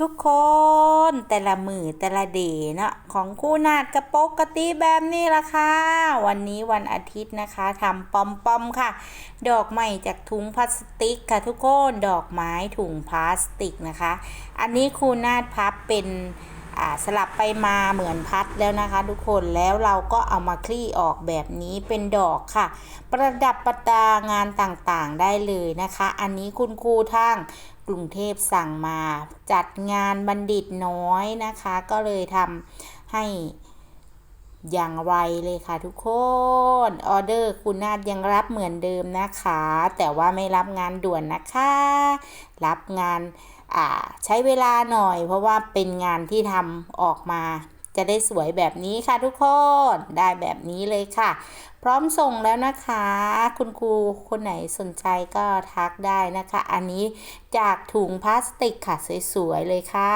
ทุกคนแต่ละมือแต่ละเดย์เนาะของคู่นาดกระปกกะตีแบบนี้ละค่ะ วันนี้วันอาทิตย์นะคะทำปอมปอมค่ะ ดอกไม้จากถุงพลาสติกค่ะทุกคนดอกไม้ถุงพลาสติกนะคะ อันนี้คู่นาดพับเป็น สลับไปมาเหมือนพัดแล้วนะคะ ทุกคนแล้วเราก็เอามาคลี่ออกแบบนี้เป็นดอกค่ะ ประดับประดางานต่างๆได้เลยนะคะ อันนี้คุณครูทางกรุงเทพสั่งมาจัดงานบัณฑิตน้อยนะคะ ก็เลยทำให้ อย่างไวเลยค่ะทุกคนออเดอร์คุณนาดยังรับเหมือนเดิมนะคะ แต่ว่าไม่รับงานด่วนนะคะ รับงานอ่าใช้เวลาหน่อย เพราะว่าเป็นงานที่ทำออกมาจะได้สวยแบบนี้ค่ะทุกคนได้แบบนี้เลยค่ะ พร้อมส่งแล้วนะคะ คุณครูคนไหนสนใจก็ทักได้นะคะ อันนี้จากถุงพลาสติกค่ะสวยๆเลยค่ะ